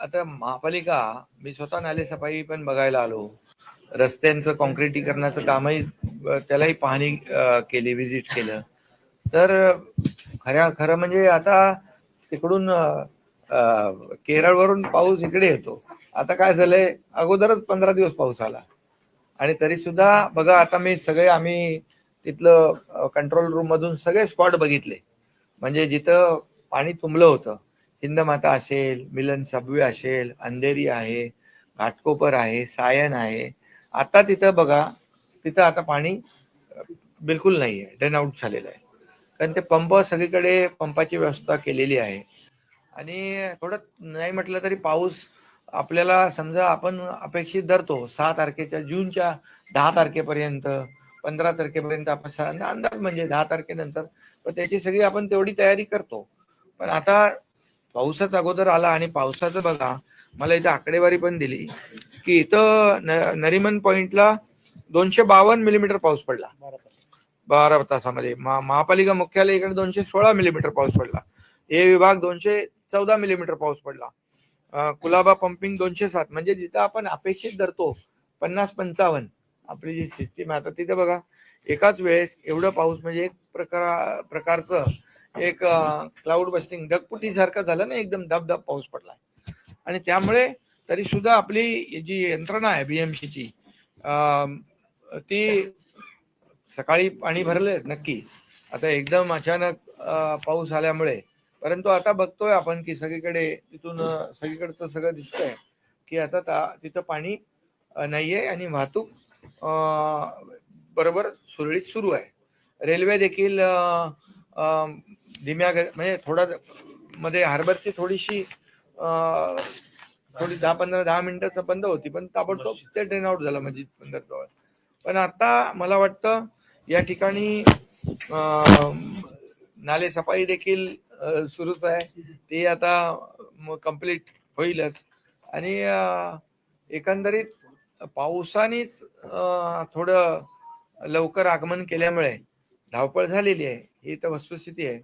आता महापालिका मी स्वतः नाले सफाई पण बघायला आलो. रस्त्यांचं कॉन्क्रिटीकरणाचं कामही त्यालाही पाहणी केली व्हिजिट केलं. तर खऱ्या खरं म्हणजे आता तिकडून केरळवरून पाऊस इकडे येतो. आता काय झालंय अगोदरच पंधरा दिवस पाऊस आला. आणि तरी सुद्धा बघा आता मी सगळे आम्ही तिथलं कंट्रोल रूम मधून सगळे स्पॉट बघितले. म्हणजे जिथं पाणी तुंबलं होतं हिंदमाता असेल मिलन सबवे असेल अंधेरी आहे घाटकोपर आहे सायन आहे. आता तिथं बघा तिथं आता पाणी बिलकुल नाही आहे ड्रेन आउट झालेलं आहे. कारण ते पंप सगळीकडे पंपाची व्यवस्था केलेली आहे. आणि थोडं नाही म्हटलं तरी पाऊस आपल्याला समजा आपण अपेक्षित धरतो सहा तारखेच्या जूनच्या दहा तारखेपर्यंत पंधरा तारखेपर्यंत आपण अंदाज म्हणजे दहा तारखेनंतर पण त्याची सगळी आपण तेवढी तयारी करतो. पण आता पाऊसच अगोदर आला आणि पावसाचं बघा मला इथं आकडेवारी पण दिली की इथं नरिमन पॉइंटला दोनशे बावन्न मिलीमीटर पाऊस पडला. बारा तासामध्ये. महापालिका मुख्यालय इकडे दोनशे सोळा मिलीमीटर पाऊस पडला. हे विभाग दोनशे चौदा मिलीमीटर पाऊस पडला. कुलाबा पंपिंग दोनशे सात. म्हणजे जिथं आपण अपेक्षित धरतो पन्नास पंचावन्न. आपली जी सिस्टीम आहे आता तिथं बघा एकाच वेळेस एवढं पाऊस म्हणजे एक प्रकार प्रकारचं एक क्लाउड बस्टिंग ढगपुटी सारखं झालं ना एकदम धबधब पाऊस पडला आणि त्यामुळे तरी सुद्धा आपली जी यंत्रणा आहे बीएमसीची ती सकाळी पाणी भरले नक्की. आता एकदम अचानक पाऊस आल्यामुळे. परंतु आता बघतोय आपण की सगळीकडे तिथून सगळीकडचं सगळं दिसतंय की आता ता- तिथं पाणी नाहीये आणि वाहतूक बरोबर सुरळीत सुरू आहे. रेल्वे देखील धीम्या म्हणजे थोडा मध्ये हार्बरची थोडीशी थोडी दहा पंधरा दहा मिनिटाचं बंद होती पण ताबडतोब ते ट्रेन आउट झालं म्हणजे बंदर जवळ. पण आता मला वाटतं या ठिकाणी नाले सफाई देखील सुरूच आहे. ते आता कंप्लीट होईलच. आणि एकंदरीत पावसानेच थोडं लवकर आगमन केल्यामुळे धावपळ झालेली आहे. ही तर वस्तुस्थिती आहे.